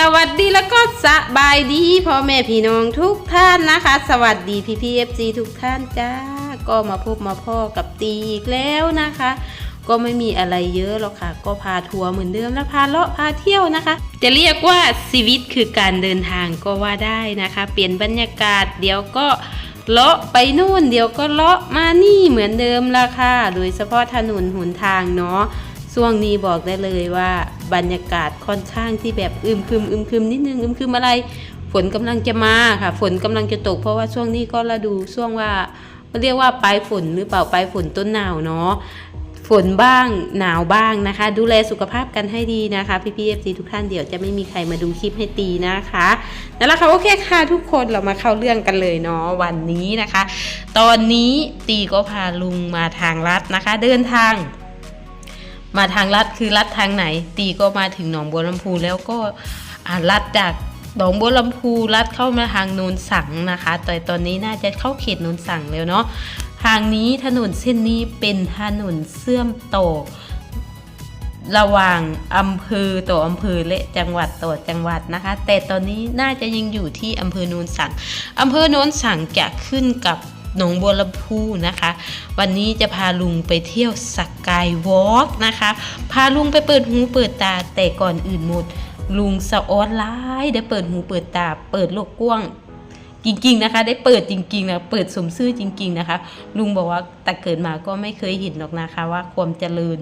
สวัสดีแล้วก็สบายดีพ่อแม่พี่น้องทุกท่านนะคะ สวัสดีพี่พีเอฟซีทุกท่านจ้า ก็มาพบมาพ่อกับตีอีกแล้วนะคะ ก็ไม่มีอะไรเยอะหรอกค่ะ ก็พาทัวร์เหมือนเดิมแล้วพาเลาะพาเที่ยวนะคะ จะเรียกว่าชีวิตคือการเดินทางก็ว่าได้นะคะ เปลี่ยนบรรยากาศเดี๋ยวก็เลาะไปนู่นเดี๋ยวก็เลาะมานี่เหมือนเดิมละค่ะ โดยเฉพาะถนนหนทางเนาะ ช่วงนี้บอกได้เลยว่าบรรยากาศค่อนข้างที่แบบอึมครึมอึมครึมนิดนึงอึมครึมอะไร ฝนกำลังจะมาค่ะ ฝนกำลังจะตก เพราะว่าช่วงนี้ก็ฤดูช่วงว่าเรียกว่าปลายฝนหรือเปล่าปลายฝนต้นหนาวเนาะฝนบ้างหนาวบ้างนะคะ ดูแลสุขภาพกันให้ดีนะคะ พี่พีเอฟซีทุกท่านเดี๋ยวจะไม่มีใครมาดูคลิปให้ตีนะคะนั่นแหละค่ะโอเคค่ะทุกคนเรามาเข้าเรื่องกันเลยเนาะวันนี้นะคะ ตอนนี้ตีก็พาลุงมาทางลัดนะคะ เดินทาง มาทางลัดคือลัดทางไหน ตีก็มาถึงหนองบัวลำพูแล้วก็ลัดจากหนองบัวลำพูลัดเข้ามาทางโนนสังนะคะแต่ตอนนี้น่าจะเข้าเขตโนนสังแล้วเนาะทางนี้ถนนเส้นนี้เป็นถนนเชื่อมต่อระหว่างอำเภอต่ออำเภอและจังหวัดต่อจังหวัดนะคะ แต่ตอนนี้น่าจะยังอยู่ที่อำเภอโนนสังอำเภอโนนสังจะขึ้นกับ หนองบัวลำพูนะคะ วันนี้จะพาลุงไปเที่ยวสกายวอล์กนะคะ พาลุงไปเปิดหูเปิดตาแต่ก่อนอื่นหมด ลุงสะออนไลน์ได้เปิดหูเปิดตา เปิดโลกกว้างจริงๆนะคะได้เปิดจริงๆนะเปิดสมซื่อจริง ๆนะคะ ลุงบอกว่าแต่เกิดมาก็ไม่เคยเห็นหรอกนะคะ ว่าความเจริญ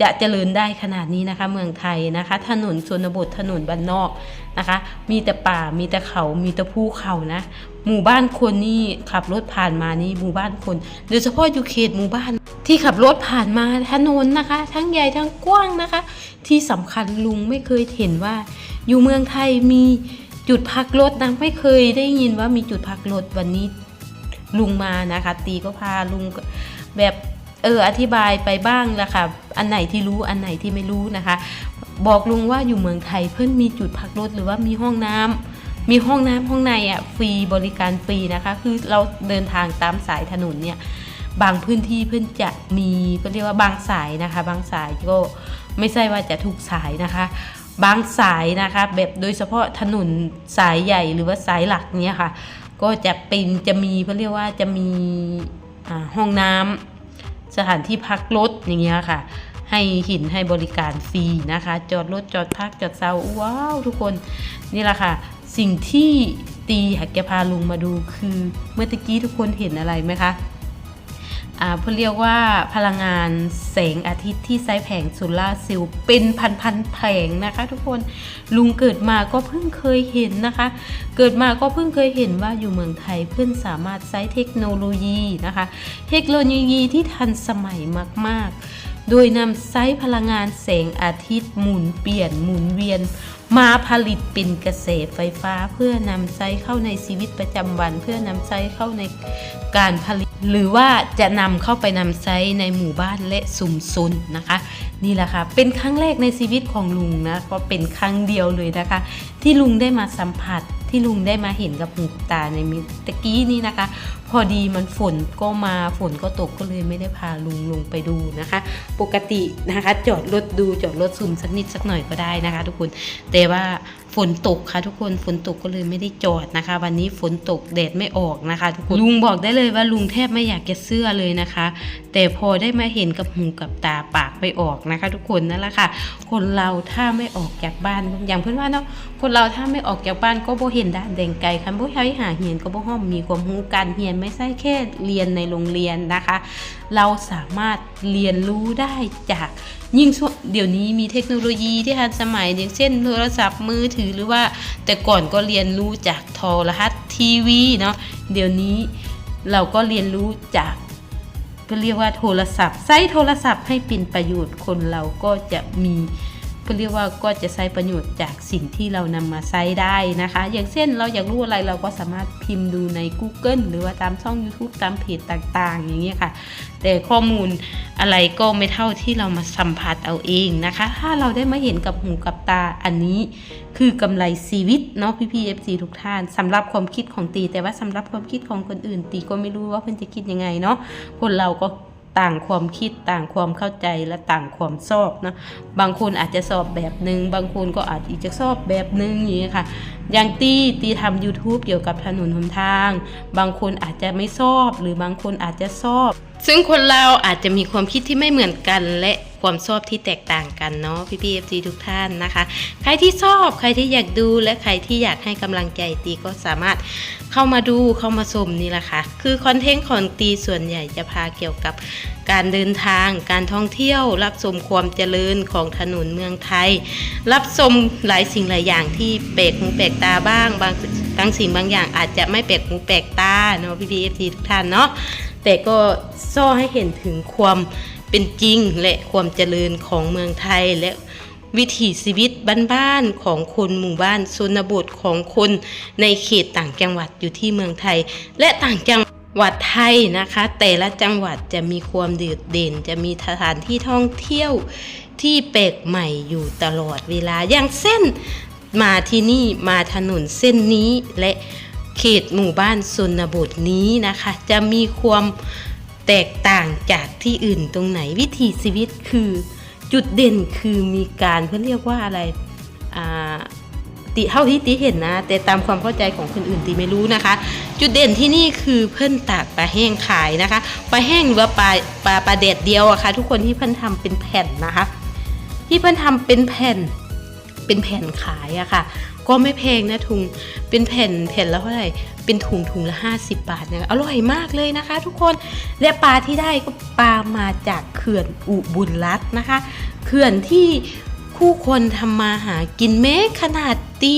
จะเจริญได้ขนาดนี้นะคะ เมืองไทยนะคะ ถนนชนบทถนนบ้านนอก นะคะ มีแต่ป่ามีแต่เขา มีแต่ภูเขานะ หมู่บ้านคนนี่ขับรถผ่านมานี่หมู่บ้านคน โดยเฉพาะอยู่เขตหมู่บ้าน ที่ขับรถผ่านมาถนนนะคะ ทั้งใหญ่ทั้งกว้างนะคะ ที่สำคัญลุงไม่เคยเห็นว่า อยู่เมืองไทยมีจุดพักรถนะไม่เคยได้ยินว่ามีจุดพักรถวันนี้ลุงมานะคะ ตีก็พาลุงแบบเอออธิบายไปบ้างละค่ะ อันไหนที่รู้อันไหนที่ไม่รู้นะคะ บอกลุงว่าอยู่เมืองไทยเพิ่อนมีจุดพักรถหรือว่ามีห้องน้ำมีห้องน้ำห้องในอะฟรีบริการฟรีนะคะ คือเราเดินทางตามสายถนนเนี่ยบางพื้นที่เพื่อนจะมีก็เรียกว่าบางสายนะคะ บางสายก็ไม่ใช่ว่าจะถูกสายนะคะ บางสายนะคะ แบบโดยเฉพาะถนนสายใหญ่หรือว่าสายหลักเนี่ยค่ะ ก็จะเป็นจะมีเขาเรียกว่าจะมีห้องน้ำสถานที่พักรถอย่างเงี้ยค่ะ ให้หินให้บริการฟรีนะคะ จอดรถจอดพักจอดเซาว้าวทุกคนนี่แหละค่ะ สิ่งที่ตีหักแกพาลุงมาดูคือเมื่อตะกี้ทุกคนเห็นอะไรไหมคะอ่าเพื่อเรียกว่าพลังงานแสงอาทิตย์ที่ใช้แผงโซลาเซลล์เป็นพันๆแผงนะคะ ทุกคนลุงเกิดมาก็เพิ่งเคยเห็นนะคะ เกิดมาก็เพิ่งเคยเห็นว่าอยู่เมืองไทยเพื่อนสามารถใช้เทคโนโลยีนะคะ เทคโนโลยีที่ทันสมัยมากๆ โดยนำไซส์พลังงานแสงอาทิตย์หมุนเปลี่ยนหมุนเวียน มาผลิตเป็นกระแสไฟฟ้า เพื่อนำไซส์เข้าในชีวิตประจำวัน เพื่อนำไซส์เข้าในการผลิต หรือว่าจะนำเข้าไปนำไซส์ในหมู่บ้านและสุมซุนนะคะ นี่แหละค่ะ เป็นครั้งแรกในชีวิตของลุงนะก็เป็นครั้งเดียวเลยนะคะ ที่ลุงได้มาสัมผัสที่ลุงได้มาเห็นกับหูตาในมิตะกี้นี้นะคะ อดีมันฝนก็มาฝนก็ตกก็เลยไม่ได้พาลุงลงไปดูนะคะ ปกตินะคะ จอดรถดูจอดรถซุมสักนิดสักหน่อยก็ได้นะคะ ทุกคนแต่ว่าฝนตกค่ะทุกคนฝนตกก็เลยไม่ได้จอดนะคะ วันนี้ฝนตกแดดไม่ออกนะคะ ทุกคนลุงบอกได้เลยว่าลุงแทบไม่อยากจะเสื้อเลยนะคะ แต่พอได้มาเห็นกับหูกับตาปากไม่ออกนะคะ ทุกคนนั่นแหละค่ะ คนเราถ้าไม่ออกจากบ้านอย่างเพื่อนว่าเนาะคนเราถ้าไม่ออกจากบ้านก็บ่เห็นด้านแดงไกลคันบ่ใช้หาเหียนก็บ่ห้อมมีความรู้การเหียนไม่ใช่แค่เรียนในโรงเรียนนะคะ เราสามารถเรียนรู้ได้จากยิ่งช่วงเดี๋ยวนี้มีเทคโนโลยีที่ทันสมัยอย่างเช่นโทรศัพท์มือถือหรือว่า แต่ก่อนก็เรียนรู้จากโทรทัศน์ทีวีเนาะเดี๋ยวนี้เราก็เรียนรู้จากก็เรียกว่าโทรศัพท์ใช้โทรศัพท์ให้เป็นประโยชน์คนเราก็จะมี ก็เรียกว่าก็จะใช้ประโยชน์จากสิ่งที่เรานำมาใช้ได้นะคะ อย่างเช่นเราอยากรู้อะไรเราก็สามารถพิมพ์ดูใน Google หรือว่าตามช่อง YouTube ตามเพจต่างๆ อย่างเงี้ยค่ะ แต่ข้อมูลอะไรก็ไม่เท่าที่เรามาสัมผัสเอาเองนะคะ ถ้าเราได้มาเห็นกับหูกับตาอันนี้ คือกำไรชีวิตเนาะพี่พีเอฟซีทุกท่านสำหรับความคิดของตี แต่ว่าสำหรับความคิดของคนอื่นตีก็ไม่รู้ว่าเพื่อนจะคิดยังไงเนาะคนเราก็ ต่างความคิดต่างความเข้าใจและต่างความชอบนะบางคนอาจจะสอบแบบหนึ่งบางคนก็อาจอีกจะสอบแบบหนึ่งอย่างนี้ค่ะ อย่างตีตีทำ YouTube เกี่ยวกับถนนหนทาง บางคนอาจจะไม่ชอบ หรือบางคนอาจจะชอบ ซึ่งคนเราอาจจะมีความคิดที่ไม่เหมือนกันและความชอบที่แตกต่างกันเนาะพี่พีเอฟซีทุกท่านนะคะ ใครที่ชอบใครที่อยากดูและใครที่อยากให้กำลังใจตีก็สามารถ เข้ามาดูเข้ามาชมนี่แหละค่ะ คือคอนเทนต์ของตีส่วนใหญ่จะพาเกี่ยวกับการเดินทาง การท่องเที่ยว รับชมความเจริญของถนนเมืองไทย รับชมหลายสิ่งหลายอย่างที่แปลกหูแปลกตาบ้างบางบางสิ่งบางอย่างอาจจะไม่แปลกหูแปลกตาเนาะพี่พีเอฟซีทุกท่านเนาะแต่ก็ซ่อให้เห็นถึงความเป็นจริงและความเจริญของเมืองไทยและ วิถีชีวิตบ้านๆของคนหมู่บ้านชนบทของคนในเขตต่างจังหวัดอยู่ที่เมืองไทย และต่างจังหวัดไทยนะคะ แต่ละจังหวัดจะมีความเด่ดเด่น จะมีสถานที่ท่องเที่ยวที่แปลกใหม่อยู่ตลอดเวลาอย่างเส้นมาที่นี่มาถนนเส้นนี้และเขตหมู่บ้านชนบทนี้นะคะ จะมีความแตกต่างจากที่อื่นตรงไหนวิถีชีวิตคือ จุดเด่นคือมีการเขาเรียกว่าอะไรติเท่าที่ติเห็นนะ แต่ตามความเข้าใจของคนอื่นติไม่รู้นะคะ จุดเด่นที่นี่คือเพิ่นตากปลาแห้งขายนะคะปลาแห้งหรือว่าปลาปลาปลาแดดเดียวอะค่ะทุกคนที่เพิ่นทำเป็นแผ่นนะคะ ที่เพิ่นทำเป็นแผ่นเป็นแผ่นขายอะค่ะ ก็ไม่แพงนะถุงเป็นแผ่นแผ่นละเท่าไหร่เป็นถุงถุงละ 50 บาทนะอร่อยมากเลยนะคะ ทุกคนและปลาที่ได้ก็ปลามาจากเขื่อนอุบุญรัตน์นะคะ เขื่อนที่คู่คนทำมาหากินแม้ขนาดตี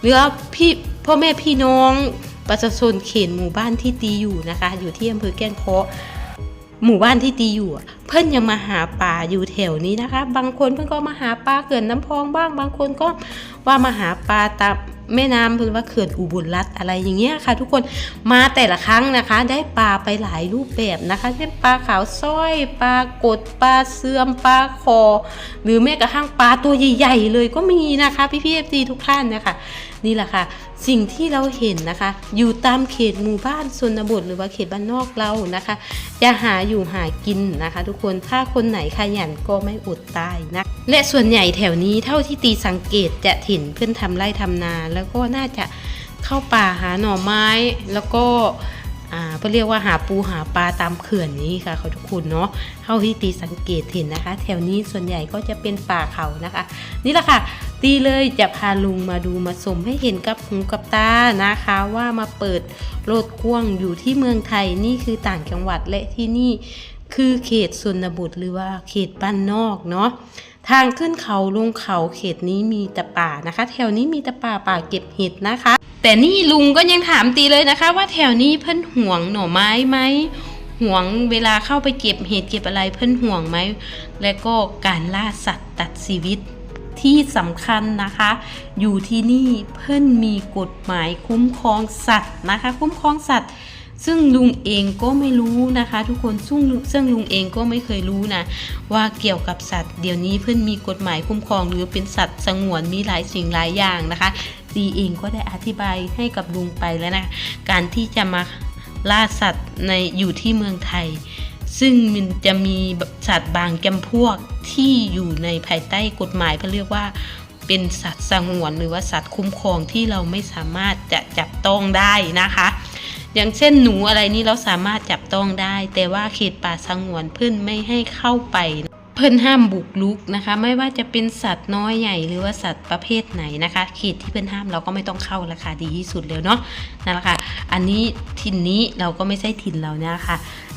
หรือว่าพี่พ่อแม่พี่น้องประชาชนเขตหมู่บ้านที่ตีอยู่นะคะ อยู่ที่อำเภอแก้งเคาะหมู่บ้านที่ตีอยู่ เพื่อนยังมาหาปลาอยู่แถวนี้นะคะ บางคนเพื่อนก็มาหาปลาเขื่อนน้ำพองบ้าง บางคนก็ ว่ามาหาปลาตามแม่น้ำเพื่อว่าเขื่อนอุบลรัฐอะไรอย่างเงี้ยค่ะ ทุกคนมาแต่ละครั้งนะคะ ได้ปลาไปหลายรูปแบบนะคะเช่นปลาขาวสร้อยปลากดปลาเสื่อมปลาคอ หรือแม้กระทั่งปลาตัวใหญ่ๆเลยก็มีนะคะพี่พี่เอฟซีทุกท่านนะคะนี่แหละค่ะ สิ่งที่เราเห็นนะคะ อยู่ตามเขตหมู่บ้านชนบทหรือว่าเขตบ้านนอกเรานะคะจะหาอยู่หากินนะคะ ทุกคนถ้าคนไหนขยันก็ไม่อดตายนะและส่วนใหญ่แถวนี้เท่าที่ตีสังเกตจะเห็นเพื่อนทำไร่ทำนา แล้วก็น่าจะเข้าป่าหาหน่อไม้แล้วก็อ่าเขาเรียกว่าหาปูหาปลาตามเขื่อนนี้ค่ะเขาทุกคนเนาะเท่าที่ตีสังเกตเห็นนะคะ แถวนี้ส่วนใหญ่ก็จะเป็นป่าเขานะคะ นี่แหละค่ะ ตีเลยจะพาลุงมาดูมาชมให้เห็นกับหูกับตานะคะว่ามาเปิดโลดกว้างอยู่ที่เมืองไทยนี่คือต่างจังหวัดและที่นี่คือเขตชนบทหรือว่าเขตบ้านนอกเนาะทางขึ้นเขาลงเขาเขตนี้มีแต่ป่านะคะ แถวนี้มีแต่ป่าป่าเก็บเห็ดนะคะ แต่นี่ลุงก็ยังถามตีเลยนะคะ ว่าแถวนี้เพิ่นห่วงหน่อไม้ไหมห่วงเวลาเข้าไปเก็บเห็ดเก็บอะไรเพิ่นห่วงไหมและก็การล่าสัตว์ตัดชีวิต ที่สำคัญนะคะ อยู่ที่นี่เพิ่นมีกฎหมายคุ้มครองสัตว์นะคะ คุ้มครองสัตว์ ซึ่งลุงเองก็ไม่รู้นะคะ ทุกคนซึ่งซึ่งลุงเองก็ไม่เคยรู้นะว่าเกี่ยวกับสัตว์ เดี๋ยวนี้เพิ่นมีกฎหมายคุ้มครอง หรือเป็นสัตว์สงวนมีหลายสิ่งหลายอย่างนะคะดีเองก็ได้อธิบายให้กับลุงไปแล้วนะการที่จะมาล่าสัตว์ในอยู่ที่เมืองไทย ซึ่งมันจะมีสัตว์บางจำพวกที่อยู่ในภายใต้กฎหมายเขาเรียกว่า เป็นสัตว์สงวนหรือว่าสัตว์คุ้มครองที่เราไม่สามารถจะจับต้องได้นะคะ อย่างเช่นหนูอะไรนี่เราสามารถจับต้องได้ แต่ว่าเขตป่าสงวนเพิ่นไม่ให้เข้าไป เพิ่นห้ามบุกลุกนะคะ ไม่ว่าจะเป็นสัตว์น้อยใหญ่หรือว่าสัตว์ประเภทไหนนะคะเขตที่เพิ่นห้ามเราก็ไม่ต้องเข้าราคาดีที่สุดเลยเนาะนั่นแหละค่ะอันนี้ถิ่นนี้เราก็ไม่ใช่ถิ่นเรานะคะ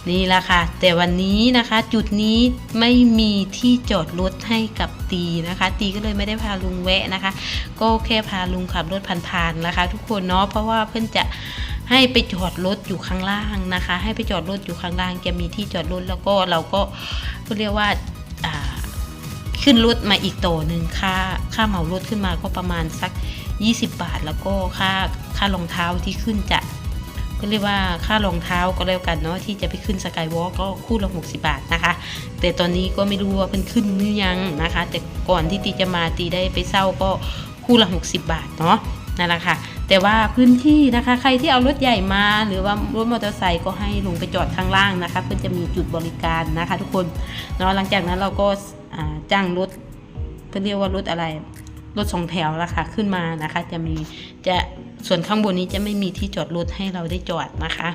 นี่แหละค่ะ แต่วันนี้นะคะ จุดนี้ไม่มีที่จอดรถให้กับตีนะคะ ตีก็เลยไม่ได้พาลุงแวะนะคะ ก็แค่พาลุงขับรถผ่านๆนะคะ ทุกคนเนาะเพราะว่าเพื่อนจะให้ไปจอดรถอยู่ข้างล่างนะคะ ให้ไปจอดรถอยู่ข้างล่างจะมีที่จอดรถแล้วก็เราก็เรียกว่า ขึ้นรถมาอีกโตหนึ่งค่าค่าเหมารถขึ้นมาก็ประมาณสัก 20 บาท แล้วก็ค่าค่ารองเท้าที่ขึ้นจะก็เรียกว่าค่ารองเท้าก็แล้วกันเนาะที่จะไปขึ้นสกายวอล์กก็คู่ละ60 บาทนะคะ แต่ตอนนี้ก็ไม่รู้ว่าเพิ่นขึ้นหรือยังนะคะ แต่ก่อนที่ตีจะมาตีได้ไปเศร้าก็คู่ละ 60 บาทเนาะนั่นแหละค่ะ แต่ว่าพื้นที่นะคะ ใครที่เอารถใหญ่มา หรือว่ารถมอเตอร์ไซค์ก็ให้ลงไปจอดข้างล่างนะคะเพื่อจะมีจุดบริการนะคะทุกคนเนาะหลังจากนั้นเราก็จ้างรถเพื่อเรียกว่ารถอะไรรถสองแถวละค่ะขึ้นมานะคะ จะมีจะส่วนข้างบนนี้จะไม่มีที่จอดรถให้เราได้จอดนะคะ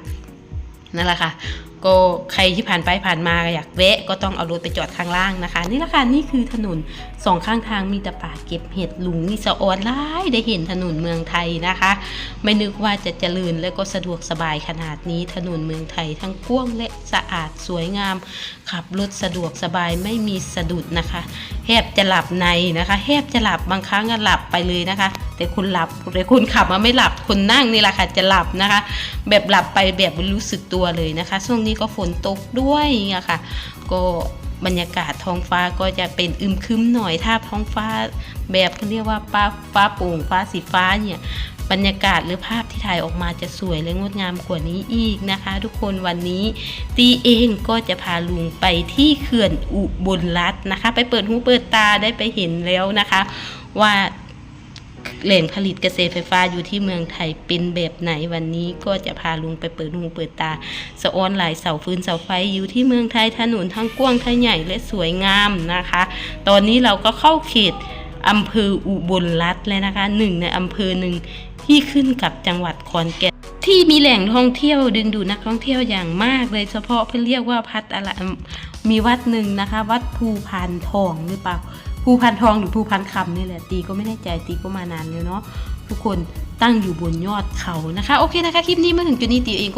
นั่นแหละค่ะ ก็ใครที่ผ่านไปผ่านมาอยากแวะก็ต้องเอารถไปจอดข้างล่างนะคะ นี่แหละค่ะนี่คือถนนสองข้างทางมีแต่ป่าเก็บเห็ดหลุงนี่สะออนร้ายได้เห็นถนนเมืองไทยนะคะ ไม่นึกว่าจะเจริญและก็สะดวกสบายขนาดนี้ถนนเมืองไทย ทั้งกว้างและสะอาดสวยงาม ขับรถสะดวกสบายไม่มีสะดุดนะคะแทบจะหลับในนะคะแทบจะหลับบางครั้งก็หลับไปเลยนะคะ แต่คนหลับแต่คนขับมาไม่หลับคนนั่งนี่แหละค่ะจะหลับนะคะ แบบหลับไปแบบไม่รู้สึกตัวเลยนะคะช่วงนี้ก็ฝนตกด้วยอะค่ะ ก็บรรยากาศท้องฟ้าก็จะเป็นอึมครึมหน่อยถ้าท้องฟ้าแบบเขาเรียกว่าฟ้าฟ้าโปร่งฟ้าสีฟ้าเนี่ยบรรยากาศหรือภาพที่ถ่ายออกมาจะสวยและงดงามกว่านี้อีกนะคะ ทุกคนวันนี้ตีเองก็จะพาลุงไปที่เขื่อนอุบลรัตน์นะคะ ไปเปิดหูเปิดตาได้ไปเห็นแล้วนะคะ ว่า แหล่งผลิตเกษตรไฟฟ้าอยู่ที่เมืองไทยเป็นแบบไหนวันนี้ก็จะพาลุงไปเปิดหูเปิดตาสะออนหลายเสาฟืนเสาไฟอยู่ที่เมืองไทยถนนทั้งกว้างทั้งใหญ่และสวยงามนะคะ ตอนนี้เราก็เข้าเขตอำเภออุบลรัตน์แล้วนะคะหนึ่งในอำเภอหนึ่งที่ขึ้นกับจังหวัดขอนแก่นที่มีแหล่งท่องเที่ยวดึงดูดนักท่องเที่ยวอย่างมากเลยเฉพาะเพื่อเรียกว่าพัดอะไรมีวัดหนึ่งนะคะ วัดภูพานทองหรือเปล่า ภูพันทองหรือภูพันคำนี่แหละตีก็ไม่แน่ใจตีก็มานานแล้วเนาะทุกคนตั้งอยู่บนยอดเขานะคะ โอเคนะคะ คลิปนี้มาถึงจุดนี้ตีเองก็